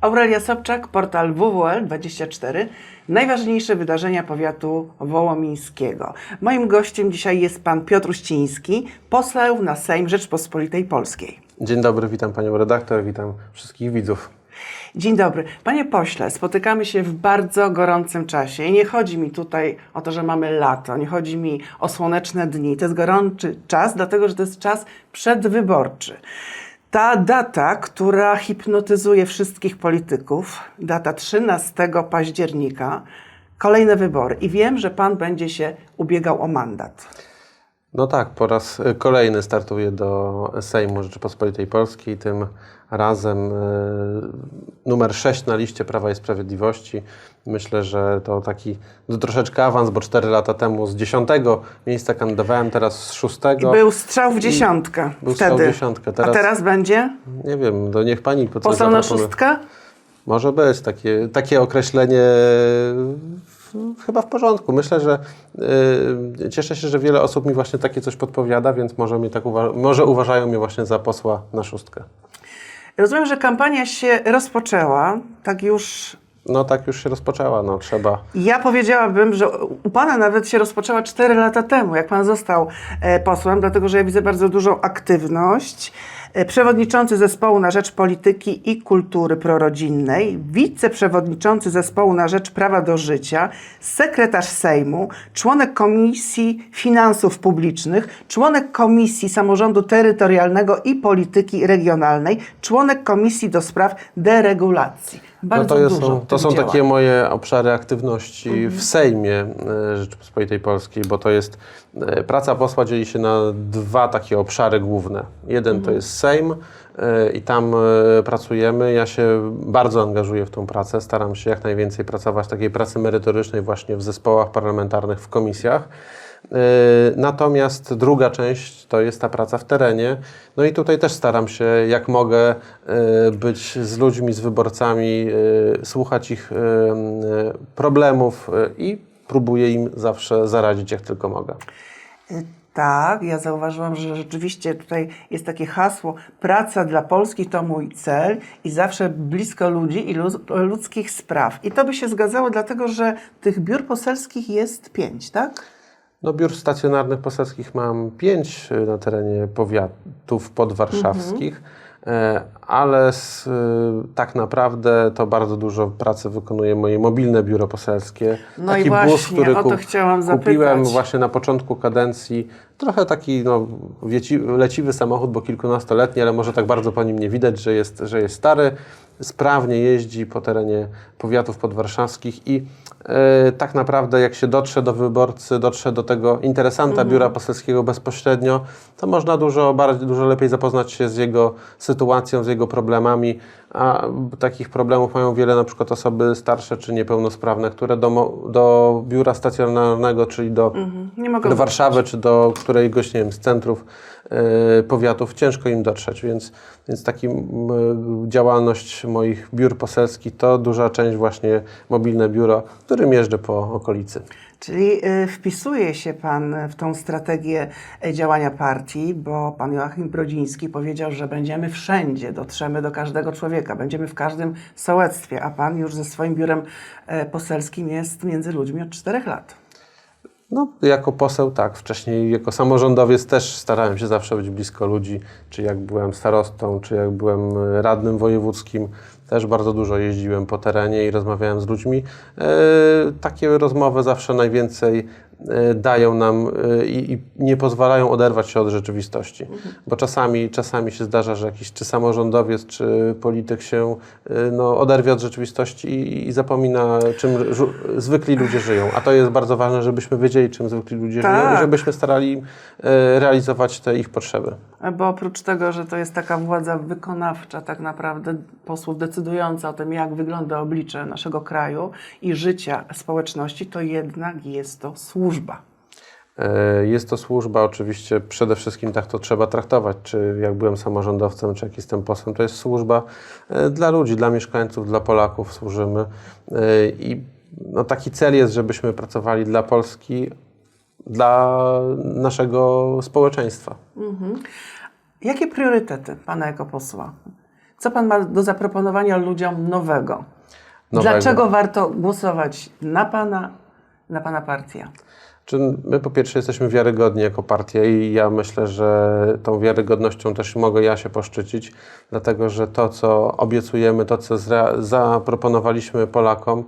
Aurelia Sobczak, portal WWL24. Najważniejsze wydarzenia powiatu wołomińskiego. Moim gościem dzisiaj jest pan Piotr Uściński, poseł na Sejm Rzeczpospolitej Polskiej. Dzień dobry, witam panią redaktor, witam wszystkich widzów. Dzień dobry. Panie pośle, spotykamy się w bardzo gorącym czasie i nie chodzi mi tutaj o to, że mamy lato, nie chodzi mi o słoneczne dni. To jest gorący czas, dlatego że to jest czas przedwyborczy. Ta data, która hipnotyzuje wszystkich polityków, data 13 października, kolejne wybory. I wiem, że pan będzie się ubiegał o mandat. No tak, po raz kolejny startuję do Sejmu Rzeczypospolitej Polskiej, tym razem e, numer 6 na liście Prawa i Sprawiedliwości. Myślę, że to taki no, troszeczkę awans, bo 4 lata temu z 10 miejsca kandydowałem, teraz z 6. I był strzał w dziesiątkę Był strzał wtedy. w dziesiątkę. A Teraz- teraz będzie? Nie wiem, to niech pani po Poseł na szóstkę? Może być takie, takie określenie chyba w porządku. Myślę, że y, cieszę się, że wiele osób mi właśnie takie coś podpowiada, więc może, mnie tak uwa- może uważają mnie właśnie za posła na szóstkę. Rozumiem, że kampania się rozpoczęła, tak już. No tak już się rozpoczęła, no trzeba. Ja powiedziałabym, że u Pana nawet się rozpoczęła 4 lata temu, jak Pan został e, posłem, dlatego że ja widzę bardzo dużą aktywność. E, Przewodniczący zespołu na rzecz polityki i kultury prorodzinnej, wiceprzewodniczący zespołu na rzecz prawa do życia, sekretarz Sejmu, członek Komisji Finansów Publicznych, członek Komisji Samorządu Terytorialnego i Polityki Regionalnej, członek Komisji do Spraw Deregulacji. Bardzo no to, jest, dużo to są działań. takie moje obszary aktywności w Sejmie e, Rzeczypospolitej Polskiej, bo to jest e, praca posła dzieli się na dwa takie obszary główne. Jeden to jest Sejm e, i tam e, pracujemy. Ja się bardzo angażuję w tą pracę, staram się jak najwięcej pracować takiej pracy merytorycznej właśnie w zespołach parlamentarnych, w komisjach. E, Natomiast druga część to jest ta praca w terenie. No i tutaj też staram się, jak mogę, być z ludźmi, z wyborcami, słuchać ich problemów i próbuję im zawsze zaradzić, jak tylko mogę. Tak, ja zauważyłam, że rzeczywiście tutaj jest takie hasło praca dla Polski to mój cel i zawsze blisko ludzi i ludzkich spraw. I to by się zgadzało, dlatego że tych biur poselskich jest pięć, tak? No, biur stacjonarnych poselskich mam pięć e, na terenie powiatów podwarszawskich, e, ale z, e, tak naprawdę to bardzo dużo pracy wykonuje moje mobilne biuro poselskie. No i właśnie, o to chciałam kupiłem zapytać. właśnie na początku kadencji. Trochę taki no, wieci, leciwy samochód, bo kilkunastoletni, ale może tak bardzo po nim nie widać, że jest, że jest stary. Sprawnie jeździ po terenie powiatów podwarszawskich i e, tak naprawdę jak się dotrze do wyborcy, dotrze do tego interesanta biura poselskiego bezpośrednio, to można dużo, bardziej, dużo lepiej zapoznać się z jego sytuacją, z jego problemami, a takich problemów mają wiele na przykład osoby starsze czy niepełnosprawne, które do, do biura stacjonarnego, czyli do mogę do Warszawy czy do któregoś, nie wiem, z centrów powiatów ciężko im dotrzeć, więc, więc taka działalność moich biur poselskich to duża część właśnie mobilne biuro, którym jeżdżę po okolicy. Czyli y, wpisuje się Pan w tą strategię y, działania partii, bo Pan Joachim Brodziński powiedział, że będziemy wszędzie, dotrzemy do każdego człowieka, będziemy w każdym sołectwie, a Pan już ze swoim biurem poselskim jest między ludźmi od czterech lat. No, jako poseł tak, wcześniej jako samorządowiec też starałem się zawsze być blisko ludzi, czy jak byłem starostą, czy jak byłem e, radnym wojewódzkim, też bardzo dużo jeździłem po terenie i rozmawiałem z ludźmi. E, takie rozmowy zawsze najwięcej dają nam e, i, i nie pozwalają oderwać się od rzeczywistości, bo czasami, czasami się zdarza, że jakiś czy samorządowiec, czy polityk się e, no, oderwie od rzeczywistości i, i zapomina, czym żu- zwykli ludzie żyją, a to jest bardzo ważne, żebyśmy wiedzieli, czym zwykli ludzie żyją Tak. i żebyśmy starali e, realizować te ich potrzeby. Bo oprócz tego, że to jest taka władza wykonawcza, tak naprawdę posłów decydująca o tym, jak wygląda oblicze naszego kraju i życia społeczności, to jednak jest to służba. E, Jest to służba, oczywiście przede wszystkim tak to trzeba traktować, czy jak byłem samorządowcem, czy jak jestem posłem, to jest służba e, dla ludzi, dla mieszkańców, dla Polaków służymy E, i no, taki cel jest, żebyśmy pracowali dla Polski, dla naszego społeczeństwa. Jakie priorytety Pana jako posła? Co Pan ma do zaproponowania ludziom nowego? Nowego. Dlaczego warto głosować na Pana, na Pana partię? Czy my po pierwsze jesteśmy wiarygodni jako partia i ja myślę, że tą wiarygodnością też mogę ja się poszczycić, dlatego że to, co obiecujemy, to, co zaproponowaliśmy Polakom,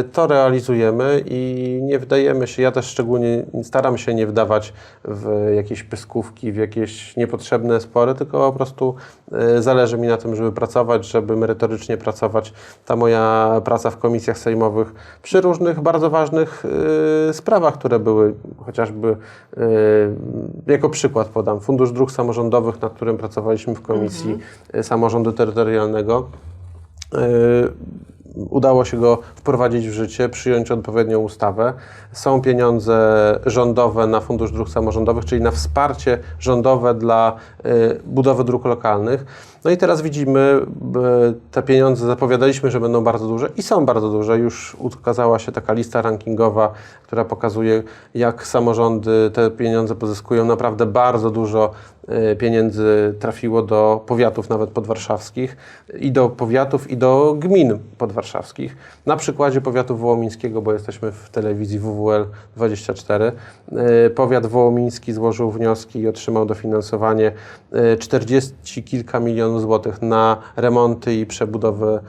y, to realizujemy i nie wdajemy się, ja też szczególnie staram się nie wdawać w jakieś pyskówki, w jakieś niepotrzebne spory, tylko po prostu y, zależy mi na tym, żeby pracować, żeby merytorycznie pracować. Ta moja praca w komisjach sejmowych przy różnych bardzo ważnych y, sprawach, które były, chociażby y, jako przykład podam, Fundusz Dróg Samorządowych, nad którym pracowaliśmy w Komisji y, Samorządu Terytorialnego. Y, Udało się go wprowadzić w życie, przyjąć odpowiednią ustawę. Są pieniądze rządowe na Fundusz Dróg Samorządowych, czyli na wsparcie rządowe dla y, budowy dróg lokalnych. No i teraz widzimy, y, te pieniądze zapowiadaliśmy, że będą bardzo duże i są bardzo duże. Już ukazała się taka lista rankingowa, która pokazuje, jak samorządy te pieniądze pozyskują. Naprawdę bardzo dużo y, pieniędzy trafiło do powiatów, nawet podwarszawskich, i do powiatów, i do gmin podwarszawskich. Na przykładzie powiatu wołomińskiego, bo jesteśmy w telewizji WWL 24, y, powiat wołomiński złożył wnioski i otrzymał dofinansowanie y, 40 kilka milionów złotych na remonty i przebudowę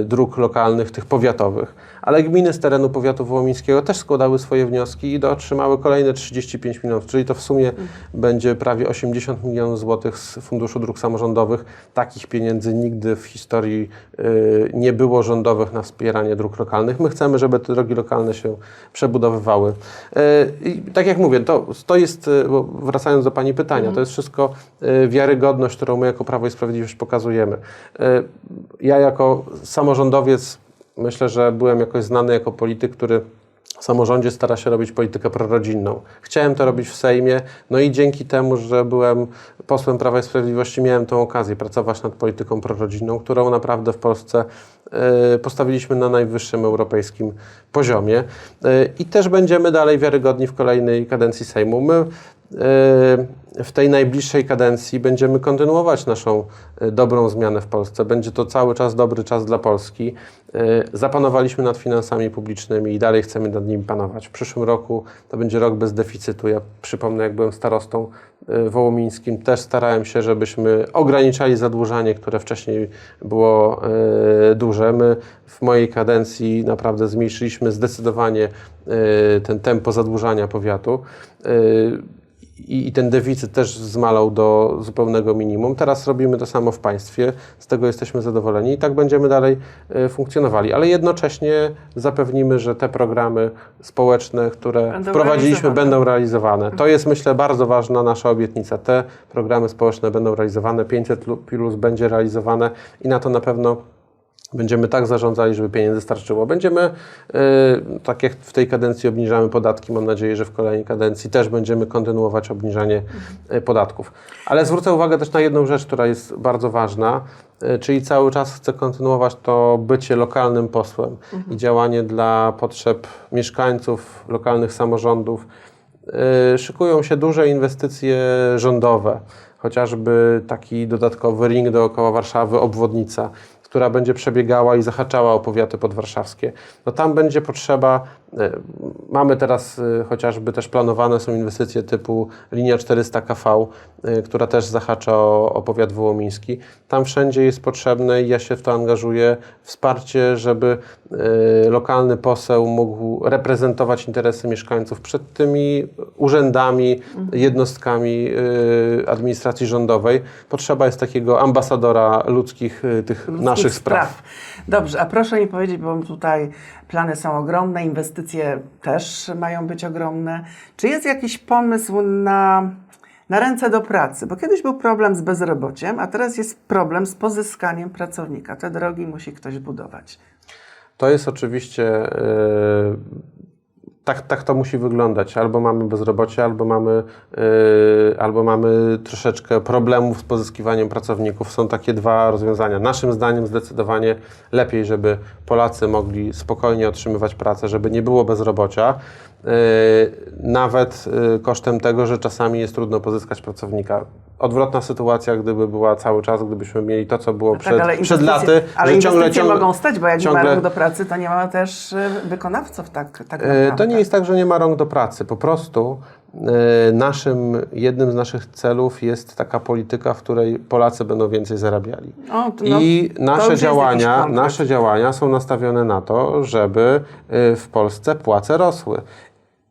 y, dróg lokalnych, tych powiatowych. Ale gminy z terenu powiatu wołomińskiego też składały swoje wnioski i otrzymały kolejne 35 milionów, czyli to w sumie będzie prawie 80 milionów złotych z Funduszu Dróg Samorządowych. Takich pieniędzy nigdy w historii y, nie było rządowych na wspieranie dróg lokalnych. My chcemy, żeby te drogi lokalne się przebudowywały. Y, I tak jak mówię, to, to jest, wracając do Pani pytania, to jest wszystko wiarygodność, którą my jako Prawo i Sprawiedliwość pokazujemy. Y, Ja jako samorządowiec myślę, że byłem jakoś znany jako polityk, który samorządzie stara się robić politykę prorodzinną. Chciałem to robić w Sejmie, no i dzięki temu, że byłem posłem Prawa i Sprawiedliwości, miałem tę okazję pracować nad polityką prorodzinną, którą naprawdę w Polsce e, postawiliśmy na najwyższym europejskim poziomie. E, I też będziemy dalej wiarygodni w kolejnej kadencji Sejmu. My e, w tej najbliższej kadencji będziemy kontynuować naszą dobrą zmianę w Polsce. Będzie to cały czas dobry czas dla Polski. Zapanowaliśmy nad finansami publicznymi i dalej chcemy nad nimi panować. W przyszłym roku to będzie rok bez deficytu. Ja przypomnę, jak byłem starostą e, wołomińskim, też starałem się, żebyśmy ograniczali zadłużanie, które wcześniej było e, duże. My w mojej kadencji naprawdę zmniejszyliśmy zdecydowanie e, ten tempo zadłużania powiatu. I, i ten deficyt też zmalał do zupełnego minimum. Teraz robimy to samo w państwie, z tego jesteśmy zadowoleni i tak będziemy dalej e, funkcjonowali, ale jednocześnie zapewnimy, że te programy społeczne, które Będą wprowadziliśmy, realizowane. będą realizowane. To jest myślę bardzo ważna nasza obietnica. Te programy społeczne będą realizowane, 500 plus będzie realizowane i na to na pewno Będziemy tak zarządzali, żeby pieniędzy starczyło. Będziemy, yy, tak jak w tej kadencji obniżamy podatki, mam nadzieję, że w kolejnej kadencji też będziemy kontynuować obniżanie yy, podatków. Ale zwrócę uwagę też na jedną rzecz, która jest bardzo ważna, yy, czyli cały czas chcę kontynuować to bycie lokalnym posłem i działanie dla potrzeb mieszkańców, lokalnych samorządów. Szykują się duże inwestycje rządowe, chociażby taki dodatkowy ring dookoła Warszawy, obwodnica która będzie przebiegała i zahaczała o powiaty podwarszawskie. No tam będzie potrzeba, mamy teraz e, chociażby też planowane są inwestycje typu linia 400 KV, e, która też zahacza o, o powiat wołomiński. Tam wszędzie jest potrzebne i ja się w to angażuję, wsparcie, żeby lokalny poseł mógł reprezentować interesy mieszkańców przed tymi urzędami, jednostkami e, administracji rządowej. Potrzeba jest takiego ambasadora ludzkich tych ludzkich naszych spraw. Dobrze, a proszę mi powiedzieć, bo tutaj plany są ogromne, inwestycje też mają być ogromne. Czy jest jakiś pomysł na, na ręce do pracy? Bo kiedyś był problem z bezrobociem, a teraz jest problem z pozyskaniem pracownika. Te drogi musi ktoś budować. To jest oczywiście. Tak, tak to musi wyglądać. Albo mamy bezrobocie, albo mamy, e, albo mamy troszeczkę problemów z pozyskiwaniem pracowników. Są takie dwa rozwiązania. Naszym zdaniem zdecydowanie lepiej, żeby Polacy mogli spokojnie otrzymywać pracę, żeby nie było bezrobocia. Nawet y, kosztem tego, że czasami jest trudno pozyskać pracownika. Odwrotna sytuacja, gdyby była cały czas, gdybyśmy mieli to, co było No przed, tak, ale przed laty, Ale że ciągle, ciągle, mogą stać, bo jak nie ma ciągle- rąk do pracy, to nie ma też e, wykonawców tak, tak E, naprawdę. To nie jest tak, że nie ma rąk do pracy. Po prostu e, naszym, jednym z naszych celów jest taka polityka, w której Polacy będą więcej zarabiali. O, no, I nasze działania, nasze działania są nastawione na to, żeby e, w Polsce płace rosły.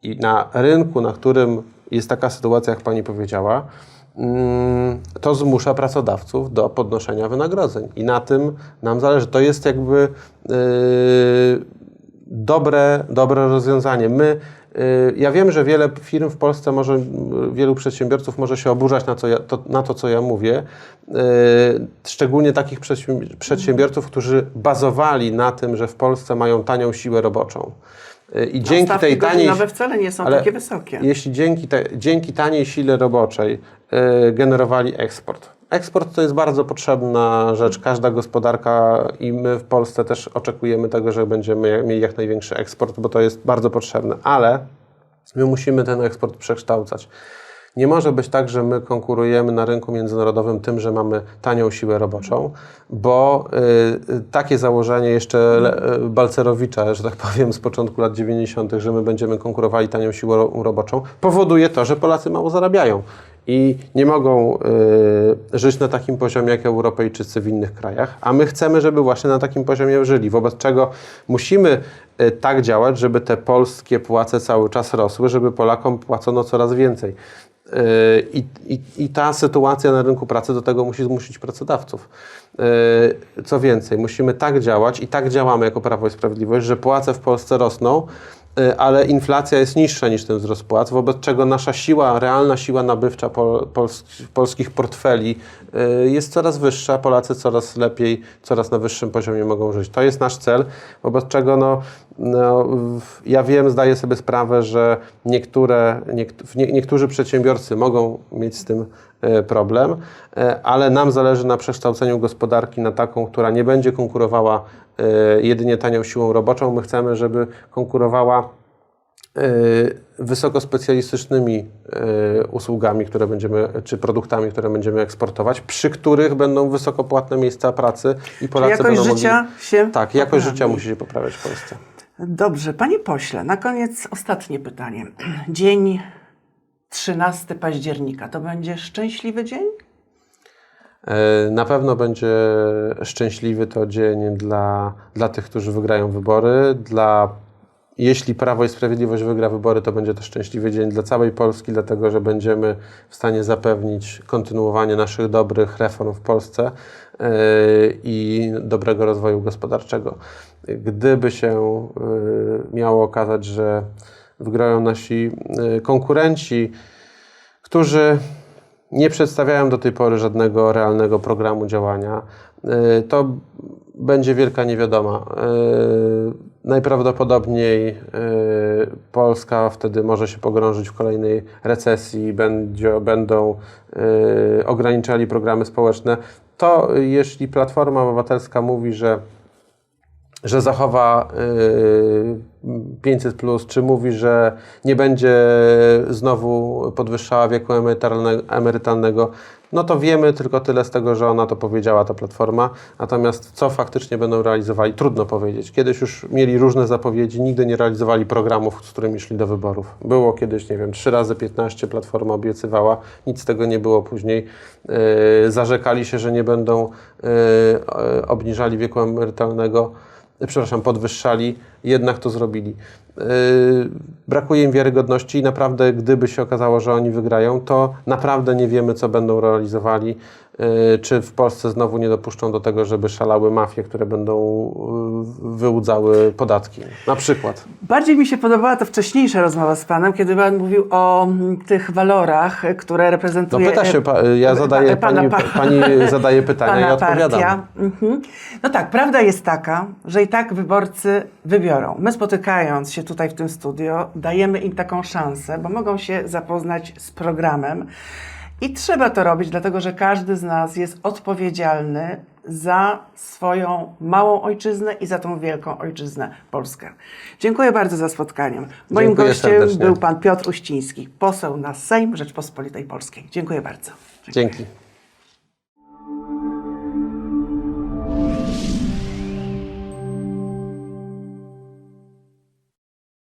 I na rynku, na którym jest taka sytuacja, jak pani powiedziała, mm, to zmusza pracodawców do podnoszenia wynagrodzeń. I na tym nam zależy. To jest jakby yy, dobre, dobre rozwiązanie. My, y, ja wiem, że wiele firm w Polsce może, wielu przedsiębiorców może się oburzać na, co ja, to, na to, co ja mówię. Y, Szczególnie takich przedsiębi- przedsiębiorców, którzy bazowali na tym, że w Polsce mają tanią siłę roboczą. Y, I dzięki Stawki tej taniej... wcale nie są takie wysokie. Jeśli dzięki, te, dzięki taniej sile roboczej y, generowali eksport. Eksport to jest bardzo potrzebna rzecz. Każda gospodarka i my w Polsce też oczekujemy tego, że będziemy mieli jak największy eksport, bo to jest bardzo potrzebne. Ale my musimy ten eksport przekształcać. Nie może być tak, że my konkurujemy na rynku międzynarodowym tym, że mamy tanią siłę roboczą, bo y, y, takie założenie jeszcze y, Balcerowicza, że tak powiem, z początku lat 90., że my będziemy konkurowali tanią siłą ro- roboczą, powoduje to, że Polacy mało zarabiają i nie mogą y, żyć na takim poziomie jak Europejczycy w innych krajach, a my chcemy, żeby właśnie na takim poziomie żyli, wobec czego musimy y, tak działać, żeby te polskie płace cały czas rosły, żeby Polakom płacono coraz więcej. Yy, I, i, I ta sytuacja na rynku pracy do tego musi zmusić pracodawców. Yy, Co więcej, musimy tak działać i tak działamy jako Prawo i Sprawiedliwość, że płace w Polsce rosną, ale inflacja jest niższa niż ten wzrost płac, wobec czego nasza siła, realna siła nabywcza pol, pols, polskich portfeli yy, jest coraz wyższa, Polacy coraz lepiej, coraz na wyższym poziomie mogą żyć. To jest nasz cel, wobec czego no, no, ja wiem, zdaję sobie sprawę, że niektóre, niekt, w nie, niektórzy przedsiębiorcy mogą mieć z tym problem, e, ale nam zależy na przekształceniu gospodarki na taką, która nie będzie konkurowała e, jedynie tanią siłą roboczą. My chcemy, żeby konkurowała e, wysokospecjalistycznymi e, usługami, które będziemy, czy produktami, które będziemy eksportować, przy których będą wysokopłatne miejsca pracy i Polacy jakość będą życia mogli... się Tak, jakość poprawi. życia musi się poprawiać w Polsce. Dobrze, panie pośle, na koniec ostatnie pytanie. Dzień 13 października to będzie szczęśliwy dzień? E, Na pewno będzie szczęśliwy to dzień dla, dla tych, którzy wygrają wybory. Dla, jeśli Prawo i Sprawiedliwość wygra wybory, to będzie to szczęśliwy dzień dla całej Polski, dlatego że będziemy w stanie zapewnić kontynuowanie naszych dobrych reform w Polsce e, i dobrego rozwoju gospodarczego. Gdyby się e, miało okazać, że wygrają nasi e, konkurenci, którzy nie przedstawiają do tej pory żadnego realnego programu działania. Y, To będzie wielka niewiadoma. Y, Najprawdopodobniej Polska wtedy może się pogrążyć w kolejnej recesji, będzie, będą ograniczali programy społeczne. To jeśli Platforma Obywatelska mówi, że że zachowa y, 500, plus, czy mówi, że nie będzie znowu podwyższała wieku emerytalne, emerytalnego, no to wiemy tylko tyle z tego, że ona to powiedziała, ta platforma. Natomiast co faktycznie będą realizowali, trudno powiedzieć. Kiedyś już mieli różne zapowiedzi, nigdy nie realizowali programów, z którymi szli do wyborów. Było kiedyś, nie wiem, 3 razy 15 platforma obiecywała, nic z tego nie było później. Yy, zarzekali się, że nie będą yy, obniżali wieku emerytalnego przepraszam, podwyższali, jednak to zrobili. Yy, brakuje im wiarygodności i naprawdę, gdyby się okazało, że oni wygrają, to naprawdę nie wiemy, co będą realizowali. Yy, czy w Polsce znowu nie dopuszczą do tego, żeby szalały mafie, które będą yy, wyłudzały podatki, na przykład. Bardziej mi się podobała ta wcześniejsza rozmowa z panem, kiedy pan mówił o mm, tych walorach, e, które No reprezentuje... pyta się, pa, ja e, zadaję, pana- pani, pa- pani zadaje pytania, ja odpowiadam. Mhm. No tak, prawda jest taka, że i tak wyborcy wybiorą. My spotykając się tutaj w tym studio, dajemy im taką szansę, bo mogą się zapoznać z programem. I trzeba to robić, dlatego że każdy z nas jest odpowiedzialny za swoją małą ojczyznę i za tą wielką ojczyznę Polskę. Dziękuję bardzo za spotkanie. Moim Dziękuję gościem serdecznie. był pan Piotr Uściński, poseł na Sejm Rzeczpospolitej Polskiej. Dziękuję bardzo. Dzięki.